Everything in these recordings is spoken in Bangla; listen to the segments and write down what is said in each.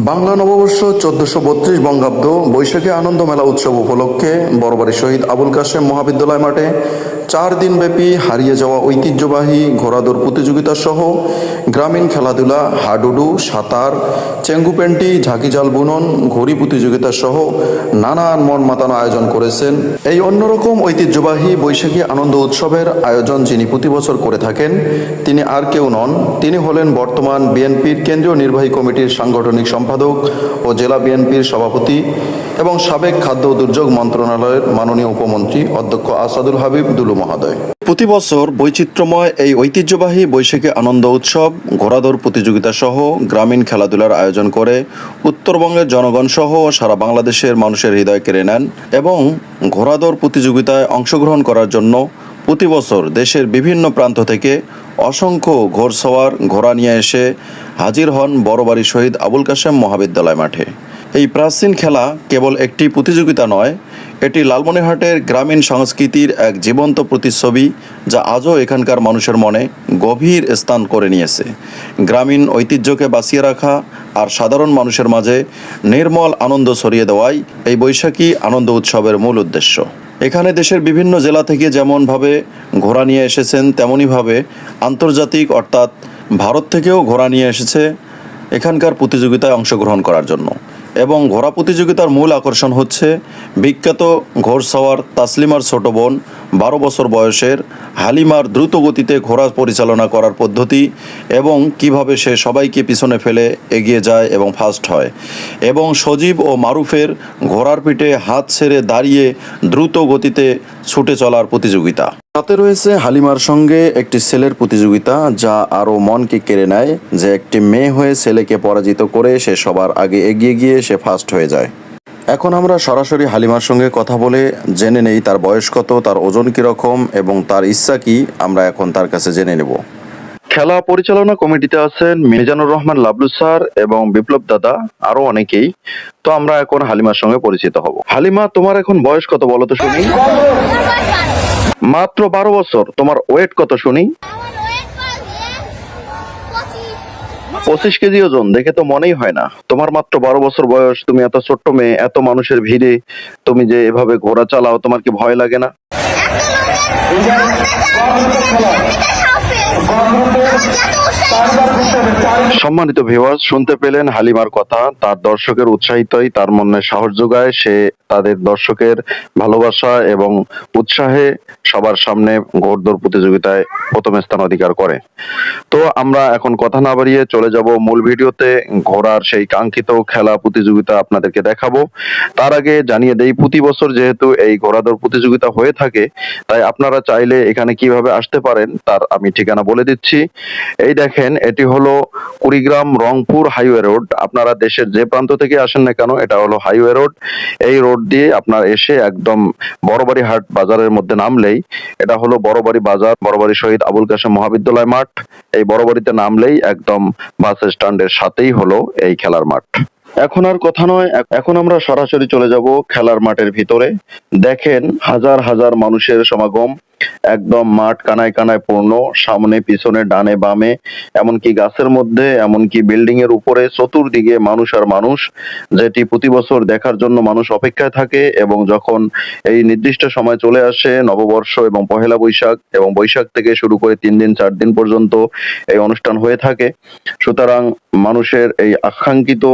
বাংলা নববর্ষ চোদ্দশো বত্রিশ বঙ্গাব্দ বৈশাখী আনন্দ মেলা উৎসব উপলক্ষে বড়বাড়ি শহীদ আবুল কাশেম মহাবিদ্যালয় মাঠে চার দিনব্যাপী হারিয়ে যাওয়া ঐতিহ্যবাহী ঘোড়াদৌড় প্রতিযোগিতা সহ গ্রামীণ খেলাধুলা, হাডুডু, সাঁতার চেঙ্গুপেন্টি ঝাঁকিজাল বুনন, ঘড়ি প্রতিযোগিতা সহ নানান মন মাতানো আয়োজন করেছেন। এই অন্যরকম ঐতিহ্যবাহী বৈশাখী আনন্দ উৎসবের আয়োজন যিনি প্রতি বছর করে থাকেন, তিনি আর কেউ নন। তিনি হলেন বর্তমান বিএনপির কেন্দ্রীয় নির্বাহী কমিটির সাংগঠনিক সম্পাদক ও জেলা বিএনপির সভাপতি এবং সাবেক খাদ্য দুর্যোগ মন্ত্রণালয়ের মাননীয় উপমন্ত্রী অধ্যক্ষ আসাদুল হাবিব দুলু মহোদয়। প্রতি বছর বৈচিত্র্যময় এই ঐতিহ্যবাহী বৈশাখী আনন্দ উৎসব ঘোড়াদৌড় প্রতিযোগিতা সহ গ্রামীণ খেলাধুলার আয়োজন করে উত্তরবঙ্গের জনগণ সহ সারা বাংলাদেশের মানুষের হৃদয় কেড়ে নেন এবং ঘোড়াদৌড় প্রতিযোগিতায় অংশগ্রহণ করার জন্য প্রতি বছর দেশের বিভিন্ন প্রান্ত থেকে অসংখ্য ঘোড়সওয়ার ঘোড়া নিয়ে এসে হাজির হন বড়বাড়ি শহীদ আবুল কাশেম মহাবিদ্যালয় মাঠে। এই প্রাচীন খেলা কেবল একটি প্রতিযোগিতা নয় এটি লালমনিরহাটের গ্রামীণ সংস্কৃতির এক জীবন্ত প্রতিচ্ছবি যা আজও এখানকার মানুষের মনে গভীর স্থান করে নিয়েছে। গ্রামীণ ঐতিহ্যকে বাঁচিয়ে রাখা আর সাধারণ মানুষের মাঝে নির্মল আনন্দ ছড়িয়ে দেওয়াই এই বৈশাখী আনন্দ উৎসবের মূল উদ্দেশ্য। এখানে দেশের বিভিন্ন জেলা থেকে যেমনভাবে ঘোড়া নিয়ে এসেছেন, তেমনইভাবে আন্তর্জাতিক অর্থাৎ ভারত থেকেও ঘোড়া নিয়ে এসেছে এখানকার প্রতিযোগিতায় অংশগ্রহণ করার জন্য। এবং ঘোড়া প্রতিযোগিতার মূল আকর্ষণ হচ্ছে বিখ্যাত ঘোড়সওয়ার তাসলিমার ছোট বোন, বারো বছর বয়সের হালিমার দ্রুত গতিতে ঘোড়া পরিচালনা করার পদ্ধতি এবং কীভাবে সে সবাইকে পিছনে ফেলে এগিয়ে যায় এবং ফাস্ট হয়। এবং সজীব ও মারুফের ঘোড়ার পিঠে হাত ছেড়ে দাঁড়িয়ে দ্রুত গতিতে ছুটে চলার প্রতিযোগিতা। তাতে রয়েছে হালিমার সঙ্গে একটি ছেলের প্রতিযোগিতা যা আরও মনকে কেড়ে নেয় যে একটি মেয়ে হয়ে ছেলেকে পরাজিত করে সে সবার আগে এগিয়ে গিয়ে সে ফার্স্ট হয়ে যায়। এখন আমরা সরাসরি হালিমার সঙ্গে কথা বলে জেনে নেই তার বয়স কত, তার ওজন কীরকম এবং তার ইচ্ছা কি, আমরা এখন তার কাছে জেনে নেব। খেলা পরিচালনা কমিটিতে আছেন মিজানুর রহমান লাবলু স্যার এবং বিপ্লব দাদা আরও অনেকেই। তো আমরা এখন হালিমার সঙ্গে পরিচিত হব। হালিমা, তোমার এখন বয়স কত বলো তো শুনি। মাত্র বারো বছর। তোমার ওয়েট কত শুনি? পঁচিশ। কেজি ওজন দেখে তো মনেই হয় না। তোমার মাত্র বারো বছর বয়স তুমি এত ছোট্ট মেয়ে এত মানুষের ভিড়ে তুমি যে এভাবে ঘোরা চালাও তোমার কি ভয় লাগে না? সম্মানিত ভিউয়ার্স শুনতে পেলেন হালিমার কথা। তার দর্শকের উৎসাহিতই, তার মনে সাহস যোগায়। সে তাদের দর্শকের ভালোবাসা এবং উৎসাহে সবার সামনে ঘোড়দৌড় প্রতিযোগিতায় প্রথম স্থান অধিকার করে। তো আমরা এখন কথা না বাড়িয়ে চলে যাব মূল ভিডিওতে। ঘোড়ার সেই কাঙ্ক্ষিত খেলা প্রতিযোগিতা আপনাদেরকে দেখাবো। তার আগে জানিয়ে দেই, প্রতি বছর যেহেতু এই ঘোড়াদৌড় প্রতিযোগিতা হয়ে থাকে, তাই আপনারা চাইলে এখানে কীভাবে আসতে পারেন, তার আমি ঠিকানা বলে দিচ্ছি। এই দেখেন, এটি হলো কুড়িগ্রাম রংপুর হাইওয়ে রোড। আপনারা দেশের যে প্রান্ত থেকে আসেন না কেন, এটা হলো হাইওয়ে রোড। এই রোড দিয়ে আপনার এসে একদম বড়বাড়ি হাট বাজারের মধ্যে নামলেই, এটা হলো বড়বাড়ি বাজার, বড়বাড়ি শহীদ আবুল কাশেম মহাবিদ্যালয় মাঠ। এই বড়বাড়িতে নামলেই একদম বাস স্ট্যান্ডের সাথেই হলো এই খেলার মাঠ। এখন আর কথা নয়, এখন আমরা সরাসরি চলে যাব খেলার মাঠের ভিতরে। দেখেন হাজার হাজার মানুষের সমাগম। একদম মাঠ কানায় কানায় পূর্ণ, সামনে, পিছনে, ডানে, বামে, এমনকি গাছের মধ্যে, এমনকি বিল্ডিং এর উপরে, চতুর্দিকে মানুষ আর মানুষ, যেটি প্রতি বছর দেখার জন্য মানুষ অপেক্ষায় থাকে এবং যখন এই নির্দিষ্ট সময় চলে আসে, নববর্ষ এবং পহেলা বৈশাখ এবং বৈশাখ থেকে শুরু করে তিন দিন, চার দিন পর্যন্ত এই অনুষ্ঠান হয়ে থাকে। সুতরাং মানুষের এই আকাঙ্ক্ষিত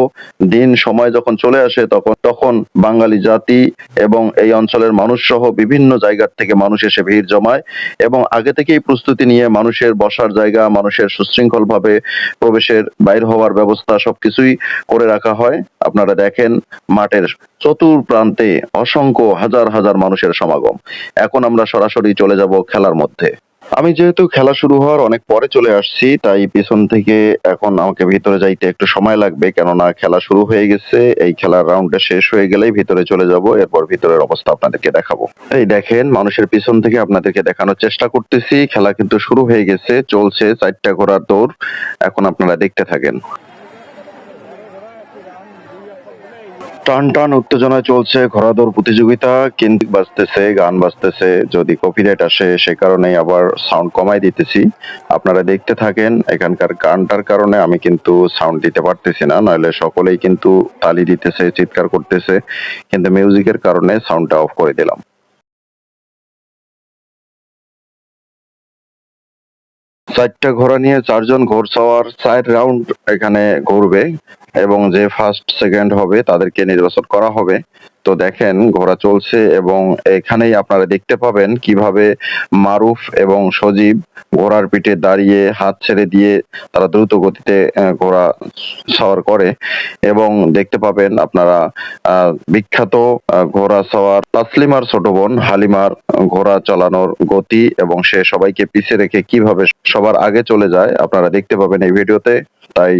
দিন, সময় যখন চলে আসে, তখন তখন বাঙালি জাতি এবং এই অঞ্চলের মানুষ সহ বিভিন্ন জায়গার থেকে মানুষ এসে ভিড় জমায় এবং আগে থেকেই প্রস্তুতি নিয়ে মানুষের বসার জায়গা, মানুষের সুশৃঙ্খলভাবে প্রবেশের বাইর হওয়ার ব্যবস্থা সবকিছুই করে রাখা হয়। আপনারা দেখেন, মাঠের চতুর প্রান্তে অসংখ্য হাজার হাজার মানুষের সমাগম। এখন আমরা সরাসরি চলে যাব খেলার মধ্যে। আমি যেহেতু খেলা শুরু হওয়ার অনেক পরে চলে আসছি, তাই পিছন থেকে এখন আমাকে ভিতরে যাইতে একটু সময় লাগবে। কেননা খেলা শুরু হয়ে গেছে, এই খেলার রাউন্ডটা শেষ হয়ে গেলেই ভিতরে চলে যাব, এরপর ভিতরের অবস্থা আপনাদেরকে দেখাবো। এই দেখেন, মানুষের পিছন থেকে আপনাদেরকে দেখানোর চেষ্টা করতেছি। খেলা কিন্তু শুরু হয়ে গেছে, চলছে চারটা ঘোড়ার দৌড়, এখন আপনারা দেখতে থাকেন। টান টান উত্তেজনায় চলছে, ঘোড়াদৌড় প্রতিযোগিতা কিন্তু বাজতেছে, গান বাজতেছে, যদি কপিরাইট আসে, সে কারণেই আবার সাউন্ড কমাই দিতেছি। আপনারা দেখতে থাকেন, এখানকার গানটার কারণে আমি কিন্তু সাউন্ড দিতে পারতেছি না নইলে সকলেই কিন্তু তালি দিতেছে, চিৎকার করতেছে, কিন্তু মিউজিকের কারণে সাউন্ডটা অফ করে দিলাম। চারটা ঘোড়া নিয়ে চারজন ঘোড়সওয়ার, চার রাউন্ড এখানে ঘুরবে। এবং যে ফার্স্ট সেকেন্ড হবে তাদেরকে নির্বাচন করা হবে। তো দেখেন, ঘোড়া চলছে এবং এখানেই আপনারা দেখতে পাবেন কীভাবে মারুফ এবং সজীব ঘোড়ার পিঠে দাঁড়িয়ে হাত ছেড়ে দিয়ে তারা দ্রুত গতিতে ঘোড়া সওয়ার করে এবং দেখতে পাবেন আপনারা বিখ্যাত ঘোড়া সওয়ার তাসলিমার ছোট বোন হালিমার ঘোড়া চালানোর গতি এবং সে সবাইকে পিছিয়ে রেখে কীভাবে সবার আগে চলে যায় আপনারা দেখতে পাবেন এই ভিডিওতে। তাই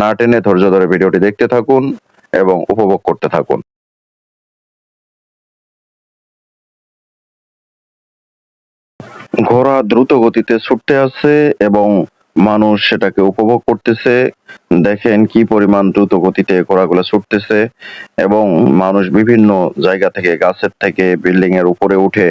না টেনে ধৈর্য ধরে ভিডিওটি দেখতে থাকুন এবং উপভোগ করতে থাকুন। ঘোড়া দ্রুত গতিতে ছুটতে আছে এবং মানুষ সেটাকে উপভোগ করতেছে। দেখেন কি পরিমাণ দ্রুত গতিতে ঘোড়াগুলো ছুটতেছে এবং মানুষ বিভিন্ন জায়গা থেকে, গাছের থেকে, বিল্ডিং এর উপরে উঠে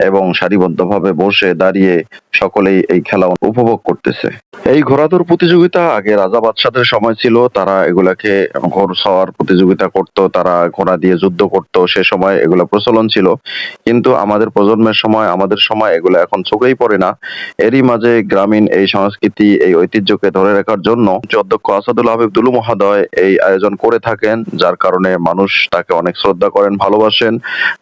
এবং সারিবদ্ধভাবে বসে দাঁড়িয়ে সকলেই এই খেলা উপভোগ করতেছে। এই ঘোড়াদৌড় প্রতিযোগিতা আগে রাজা বাদশাদের সময় ছিল, তারা এগুলাকে ঘোড় সওয়ার প্রতিযোগিতা করত, তারা ঘোড়া দিয়ে যুদ্ধ করত, সে সময় এগুলো প্রচলন ছিল। কিন্তু আমাদের প্রজন্মের সময়, আমাদের সময় এগুলো এখন চোখেই পড়ে না। এরই মাঝে গ্রামীণ এই সংস্কৃতি, এই ঐতিহ্যকে ধরে রাখার জন্য অধ্যক্ষ আসাদুল হাবিব মহাদয় এই আয়োজন করে থাকেন, যার কারণে মানুষ তাকে অনেক শ্রদ্ধা করেন, ভালোবাসেন।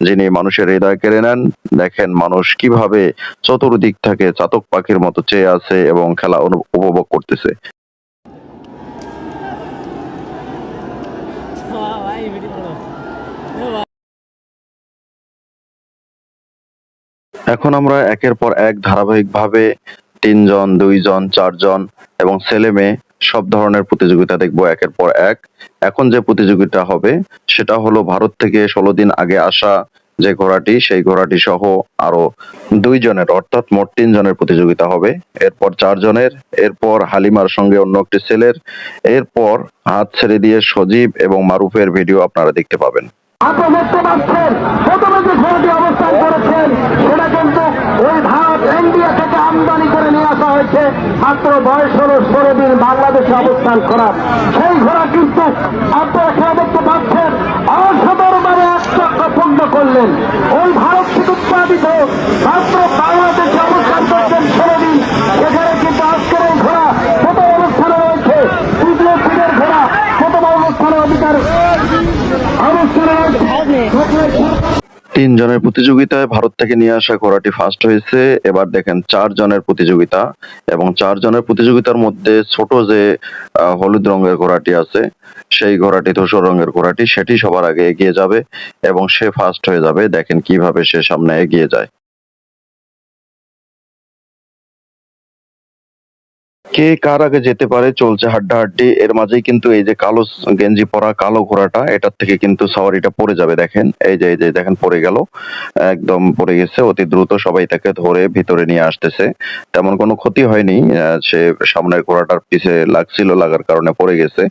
যিনি মানুষের হৃদয় কেড়ে নেন, দেখেন মানুষ কীভাবে চতুর্দিক থেকে চাতক পাখির মতো চেয়ে আছে এবং খেলা উপভোগ করতেছে। এখন আমরা একের পর এক ধারাবাহিকভাবে তিনজন, দুইজন, চারজন এবং ছেলে মেয়ে সব ধরনের প্রতিযোগিতা দেখব একের পর এক। এখন যে প্রতিযোগিতা হবে, সেটা হলো ভারত থেকে ষোলো দিন আগে আসা যে ঘোড়াটি, সেই ঘোড়াটি সহ আরও দুইজনের অর্থাৎ মোট তিনজনের প্রতিযোগিতা হবে। এরপর চারজনের এরপর হালিমার সঙ্গে অন্য একটি ছেলের, এরপর হাত ছেড়ে দিয়ে সজীব এবং মারুফের ভিডিও আপনারা দেখতে পাবেন। ঘোড়াটি অবস্থান করেছেন, সেটা কিন্তু ওই ভারত থেকে আমদানি করে নিয়ে আসা হয়েছে, মাত্র বয়স হল ষোলো দিন বাংলাদেশে অবস্থান করার। সেই ঘোড়া কিন্তু আপনারা খেলা পাচ্ছেন অসাধারণভাবে এক চক্র পূর্ণ করলেন। ওই ভারত থেকে উৎপাদিত মাত্র বাংলাদেশে অবস্থান করছেন ষোলো দিন সেখানে কিন্তু আজকের এই ঘোড়া প্রথম অবস্থানে রয়েছে তৃতীয় দিনের ঘোড়া প্রথম অবস্থানে অধিকার অবস্থানে রয়েছে তিন জনের প্রতিযোগিতায় ভারত থেকে নিয়ে আসা ঘোড়াটি ফার্স্ট হয়েছে। এবার দেখেন চার জনের প্রতিযোগিতা এবং চার জনের প্রতিযোগিতার মধ্যে ছোট যে হলুদ রঙের ঘোড়াটি আছে, সেই ঘোড়াটি ধূসর রঙের ঘোড়াটি, সেটি সবার আগে এগিয়ে যাবে এবং সে ফার্স্ট হয়ে যাবে। দেখেন কীভাবে সে সামনে এগিয়ে যায়। কে কার আগে যেতে পারে, চলছে হাড্ডাহাড্ডি, এর মাঝেই কিন্তু এই যে কালো গেঞ্জি পরা, কালো ঘোড়াটা, এটার থেকে কিন্তু সাওয়ারিটা পড়ে যাবে, দেখেন। এই যে এই যে, দেখেন, পড়ে গেল। একদম পড়ে গেছে, অতি দ্রুত সবাই তাকে ধরে ভিতরে নিয়ে আসতেছে। তেমন কোনো ক্ষতি হয়নি সে সামনের ঘোড়াটার পিছে লাগছিল, লাগার কারণে পড়ে গেছে।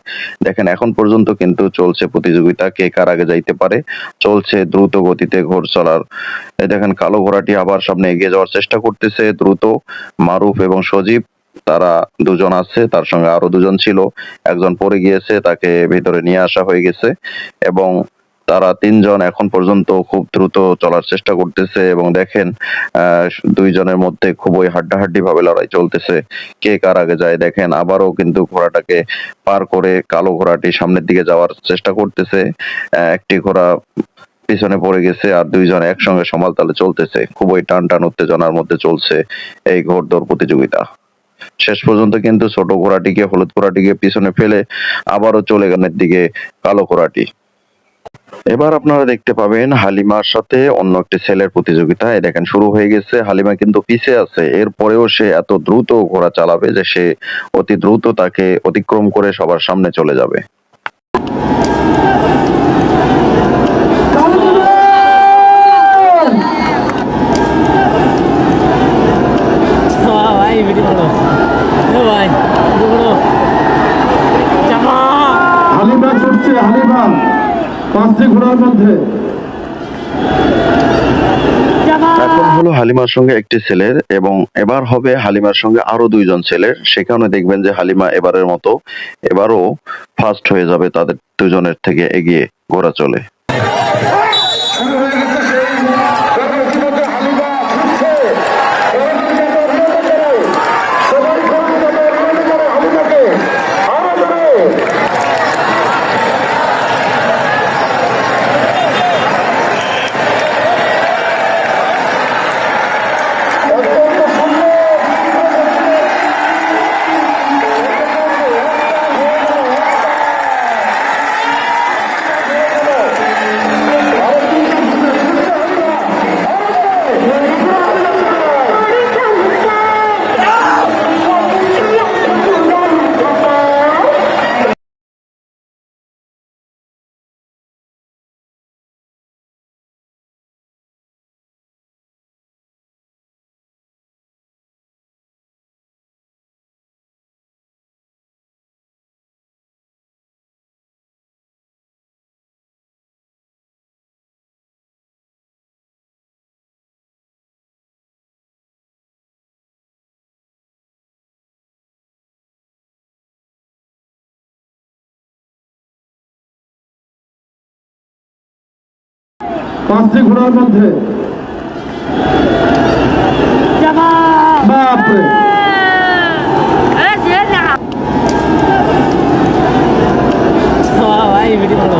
দেখেন, এখন পর্যন্ত কিন্তু চলছে প্রতিযোগিতা, কে কার আগে যাইতে পারে। চলছে দ্রুত গতিতে ঘোড় চলার। দেখেন, কালো ঘোড়াটি আবার সামনে এগিয়ে যাওয়ার চেষ্টা করতেছে, দ্রুত, মারুফ এবং সজীব। তারা দুজন আছে, তার সঙ্গে আরও দুজন ছিল। একজন পড়ে গিয়েছে, তাকে ভিতরে নিয়ে আসা হয়ে গেছে এবং তারা তিনজন এখন পর্যন্ত খুব দ্রুত চলার চেষ্টা করতেছে এবং দেখেন দুইজনের মধ্যে খুবই হাড্ডাহাড্ডি ভাবে লড়াই চলতেছে। কে কার আগে যায় দেখেন, আবারও কিন্তু ঘোড়াটাকে পার করে কালো ঘোড়াটি সামনের দিকে যাওয়ার চেষ্টা করতেছে। একটি ঘোড়া পিছনে পড়ে গেছে আর দুইজন একসঙ্গে সমাল তালে চলতেছে। খুবই টান টান উত্তেজনার মধ্যে চলছে এই ঘোড়দৌড় প্রতিযোগিতা। শেষ পর্যন্ত কিন্তু ছোট ঘোড়াটিকে হলুদ ঘোড়াটিকে পিছনে ফেলে আবারও চলে গেলেন দিকে কালো ঘোড়াটি এবার আপনারা দেখতে পাবেন হালিমার সাথে অন্য একটি ছেলের প্রতিযোগিতা। এই দেখেন, শুরু হয়ে গেছে। হালিমা কিন্তু পিছে আছে। এরপরেও সে এত দ্রুত ঘোড়া চালাবে যে সে অতি দ্রুত তাকে অতিক্রম করে সবার সামনে চলে যাবে। যাত্রী ঘোড়ার মধ্যে। এখন হলো হালিমার সঙ্গে একটি ছেলের এবং এবার হবে হালিমার সঙ্গে আরও দুইজন ছেলের। সেখানে দেখবেন যে হালিমা এবারের মতো এবারও ফার্স্ট হয়ে যাবে তাদের দুজনের থেকে এগিয়ে ঘোরা চলে। পাঁচটি ঘোড়ার মধ্যে। বাপরে! ভাই ভিডিও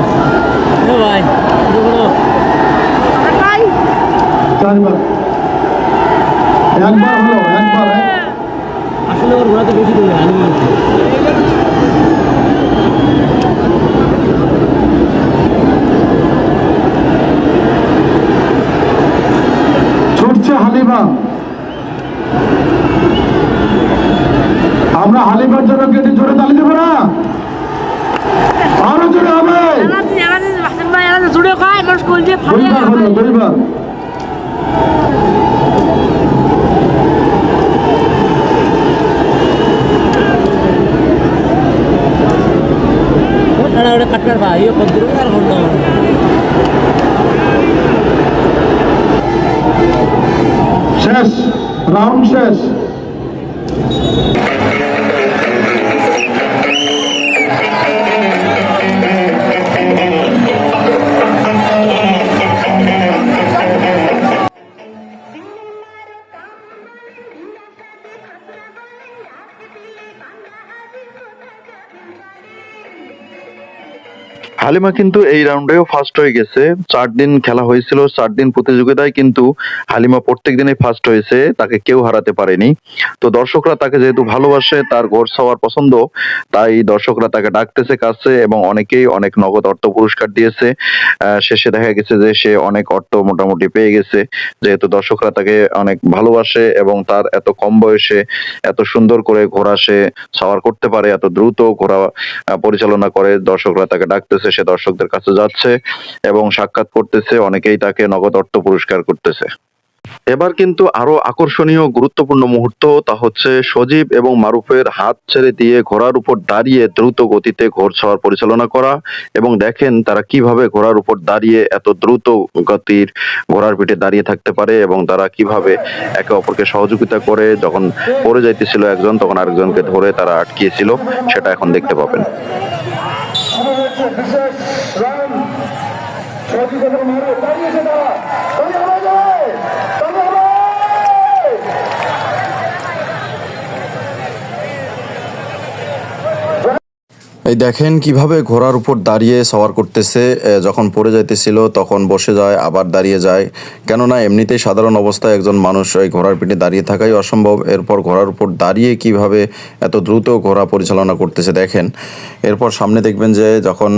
হালিমা কিন্তু এই রাউন্ডেও ফার্স্ট হয়ে গেছে। চার দিন খেলা হয়েছিল চার দিন প্রতিযোগিতায় কিন্তু হালিমা প্রত্যেক দিনই ফার্স্ট হয়েছে তাকে কেউ হারাতে পারেনি। তো দর্শকরা তাকে যেহেতু ভালোবাসে তার গোর সওয়ার পছন্দ তাই দর্শকরা তাকে ডাকতেছে কাছে এবং অনেকেই অনেক নগদ অর্থ পুরস্কার দিয়েছে। শেষে দেখা গেছে যে সে অনেক অর্থ মোটামুটি পেয়ে গেছে। যেহেতু দর্শকরা তাকে অনেক ভালোবাসে এবং তার এত কম বয়সে এত সুন্দর করে ঘোড়া সে সাওয়ার করতে পারে এত দ্রুত আহ, পরিচালনা করে দর্শকরা তাকে ডাকতেছে। সে দর্শকদের কাছে যাচ্ছে এবং সাক্ষাৎ করতেছে, অনেকেই তাকে নগদ অর্থ পুরস্কার করতেছে। এবার কিন্তু আরও আকর্ষণীয় গুরুত্বপূর্ণ মুহূর্ত তা হচ্ছে সজীব এবং মারুফের হাত ছেড়ে দিয়ে ঘোড়ার উপর দাঁড়িয়ে দ্রুত গতিতে ঘোড়সওয়ার পরিচালনা করা এবং দেখেন তারা কীভাবে ঘোড়ার উপর দাঁড়িয়ে এত দ্রুত গতির ঘোড়ার পিঠে দাঁড়িয়ে থাকতে পারে এবং তারা কীভাবে একে অপরকে সহযোগিতা করে। যখন পড়ে যাইতেছিল একজন, তখন আরেকজনকে ধরে তারা আটকিয়েছিল, সেটা এখন দেখতে পাবেন। সেটা হচ্ছে বিশেষ রাম সহযোগিতার মহারাজ দাঁড়িয়েছে তারা। এই দেখেন কীভাবে ঘোড়ার উপর দাঁড়িয়ে সওয়ার করতেছে যখন পড়ে যাইতেছিল তখন বসে যায়, আবার দাঁড়িয়ে যায়। কেননা এমনিতেই সাধারণ অবস্থায় একজন মানুষ এই ঘোড়ার পিঠে দাঁড়িয়ে থাকাই অসম্ভব। এরপর ঘোড়ার উপর দাঁড়িয়ে কীভাবে এত দ্রুত ঘোড়া পরিচালনা করতেছে দেখেন। এরপর সামনে দেখবেন যে যখন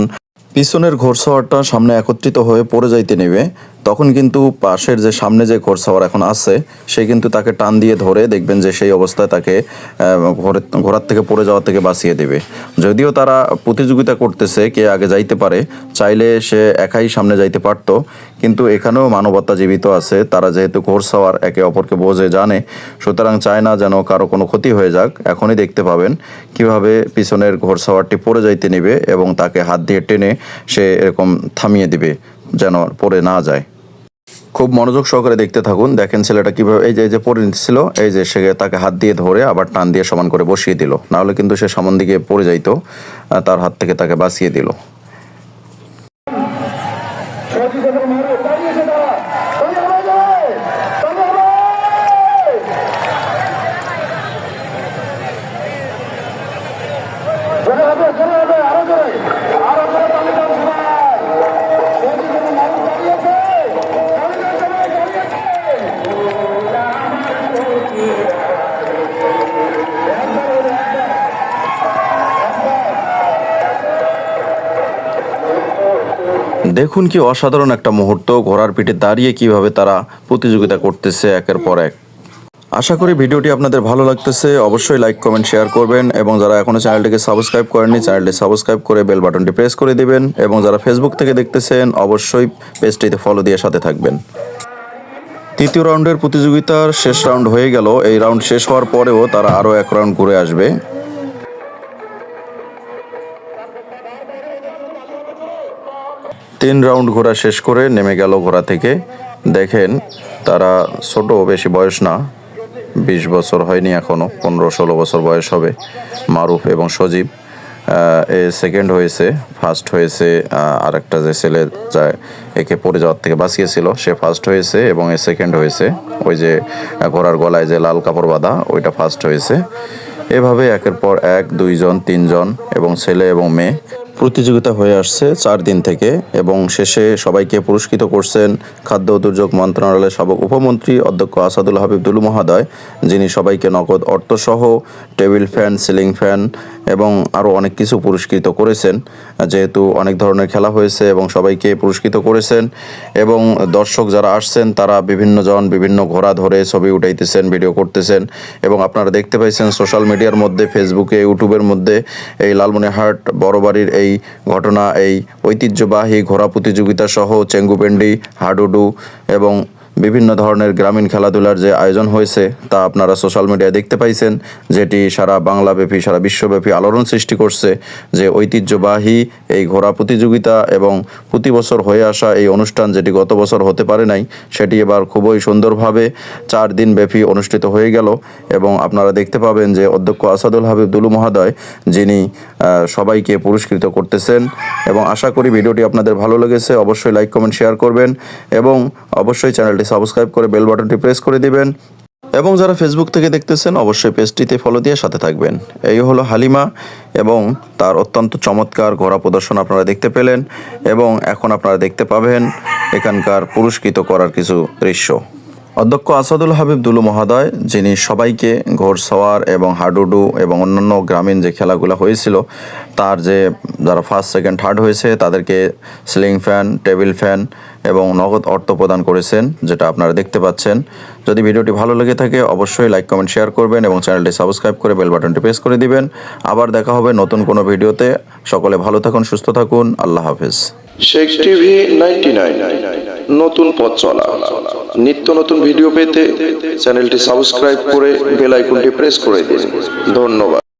পিছনের ঘোড়সওয়ারটা সামনে একত্রিত হয়ে পড়ে যাইতে নেবে তখন কিন্তু পাশের যে সামনে যে ঘোড়সাওয়ার এখন আছে, সে কিন্তু তাকে টান দিয়ে ধরে দেখবেন যে সেই অবস্থায় তাকে ঘোড়ার থেকে পড়ে যাওয়া থেকে বাঁচিয়ে দেবে। যদিও তারা প্রতিযোগিতা করতেছে কে আগে যাইতে পারে, চাইলে সে একাই সামনে যাইতে পারতো। কিন্তু এখানেও মানবতা জীবিত আছে, তারা যেহেতু ঘোড়সাওয়ার একে অপরকে বোঝে, জানে, সুতরাং চায় না যেন কারও কোনো ক্ষতি হয়ে যাক। এখনই দেখতে পাবেন কীভাবে পিছনের ঘোড়সাওয়ারটি পড়ে যাইতে নেবে এবং তাকে হাত দিয়ে টেনে সে এরকম থামিয়ে দিবে। যেন পড়ে না যায়। খুব মনোযোগ সহকারে দেখতে থাকুন, দেখেন ছেলেটা কীভাবে এই যে এই যে পড়ে নিচ্ছিল, এই যে সে তাকে হাত দিয়ে ধরে আবার টান দিয়ে সমান করে বসিয়ে দিল। নাহলে কিন্তু সে সমান দিকে পড়ে যাইতো তার হাত থেকে তাকে বাঁচিয়ে দিল। দেখুন কি অসাধারণ একটা মুহূর্ত। ঘোড়ার পিঠে দাঁড়িয়ে কীভাবে তারা প্রতিযোগিতা করতেছে একের পর এক। আশা করি ভিডিওটি আপনাদের ভালো লাগতেছে। অবশ্যই লাইক কমেন্ট শেয়ার করবেন এবং যারা এখনও চ্যানেলটিকে সাবস্ক্রাইব করেননি, চ্যানেলটি সাবস্ক্রাইব করে বেল বাটনটি প্রেস করে দিবেন এবং যারা ফেসবুক থেকে দেখতেছেন, অবশ্যই পেজটিতে ফলো দিয়ে সাথে থাকবেন। তৃতীয় রাউন্ডের প্রতিযোগিতার শেষ রাউন্ড হয়ে গেল। এই রাউন্ড শেষ হওয়ার পরেও তারা আরও এক রাউন্ড ঘুরে আসবে। তিন রাউন্ড ঘোরা শেষ করে নেমে গেল ঘোড়া থেকে। দেখেন তারা ছোট বেশি বয়স না। বিশ বছর হয়নি এখনও পনেরো ষোলো বছর বয়স হবে। মারুফ এবং সজীব এ সেকেন্ড হয়েছে ফার্স্ট হয়েছে আহ, আরেকটা যে ছেলে যা একে পড়ে যাওয়ার থেকে বাঁচিয়েছিল সে ফার্স্ট হয়েছে এবং এ সেকেন্ড হয়েছে। ওই যে ঘোড়ার গলায় যে লাল কাপড় বাঁধা ওইটা ফার্স্ট হয়েছে। এভাবে একের পর এক দুইজন তিনজন এবং ছেলে এবং মেয়ে প্রতিযোগিতা হয়ে আসছে চার দিন থেকে এবং শেষে সবাইকে পুরস্কৃত করছেন খাদ্য দুর্যোগ মন্ত্রণালয়ের সাবেক উপমন্ত্রী অধ্যক্ষ আসাদুল হাবিব দুলু মহাদয়, যিনি সবাইকে নগদ অর্থসহ টেবিল ফ্যান, সিলিং ফ্যান এবং আরও অনেক কিছু পুরস্কৃত করেছেন। যেহেতু অনেক ধরনের খেলা হয়েছে এবং সবাইকে পুরস্কৃত করেছেন এবং দর্শক যারা আসছেন, তারা বিভিন্ন জন বিভিন্ন ঘোড়া ধরে ছবি উঠাইতেছেন ভিডিও করতেছেন এবং আপনারা দেখতে পাইছেন সোশ্যাল মিডিয়ার মধ্যে ফেসবুকে ইউটিউবের মধ্যে এই লালমনিরহাট, বড়বাড়ির এই ঘটনা, এই ঐতিহ্যবাহী ঘোড়া প্রতিযোগিতা সহ চেঙ্গুপেন্ডি, হাডুডু এবং বিভিন্ন ধরনের গ্রামীণ খেলাধুলার যে আয়োজন হয়েছে তা আপনারা সোশ্যাল মিডিয়ায় দেখতে পাইছেন, যেটি সারা বাংলাব্যাপী, সারা বিশ্বব্যাপী আলোড়ন সৃষ্টি করছে যে ঐতিহ্যবাহী এই ঘোড়া প্রতিযোগিতা এবং প্রতি বছর হয়ে আসা এই অনুষ্ঠান যেটি গত বছর হতে পারে নাই, সেটি এবার খুবই সুন্দরভাবে চার দিন ব্যাপী অনুষ্ঠিত হয়ে গেল এবং আপনারা দেখতে পাবেন যে অধ্যক্ষ আসাদুল হাবিব দুলু মহোদয়, যিনি সবাইকে পুরস্কৃত করতেছেন এবং আশা করি ভিডিওটি আপনাদের ভালো লেগেছে, অবশ্যই লাইক, কমেন্ট, শেয়ার করবেন এবং অবশ্যই চ্যানেলটি সাবস্ক্রাইব করে বেল বাটনটি প্রেস করে দিবেন। এবং যারা ফেসবুক থেকে দেখতেছেন, অবশ্যই পেজটিতে ফলো দিয়ে সাথে থাকবেন। এই হলো হালিমা এবং তার অত্যন্ত চমৎকার ঘোড়া প্রদর্শন আপনারা দেখতে পেলেন এবং এখন আপনারা দেখতে পাবেন এখানকার পুরস্কৃত করার কিছু দৃশ্য। অধ্যক্ষ আসাদুল হাবিব দুলু মহোদয়, যিনি সবাইকে ঘোড়সওয়ার এবং হাডুডু এবং অন্যান্য গ্রামীণ যে খেলাগুলো হয়েছিল, তার যে যারা ফার্স্ট সেকেন্ড থার্ড হয়েছে, তাদেরকে সিলিং ফ্যান টেবিল ফ্যান এবং নগদ অর্থ প্রদান করেছেন, যেটা আপনারা দেখতে পাচ্ছেন। যদি ভিডিওটি ভালো লেগে থাকে, অবশ্যই লাইক, কমেন্ট, শেয়ার করবেন এবং চ্যানেলটি সাবস্ক্রাইব করে বেল বাটনটি প্রেস করে দিবেন। আবার দেখা হবে নতুন কোনো ভিডিওতে। সকলে ভালো থাকুন, সুস্থ থাকুন। আল্লাহ হাফেজ। Sheikh TV ninety nine. নতুন পথ চলা। নিত্য নতুন ভিডিও পেতে চ্যানেলটি সাবস্ক্রাইব করে বেল আইকনটি প্রেস করে দিন। ধন্যবাদ।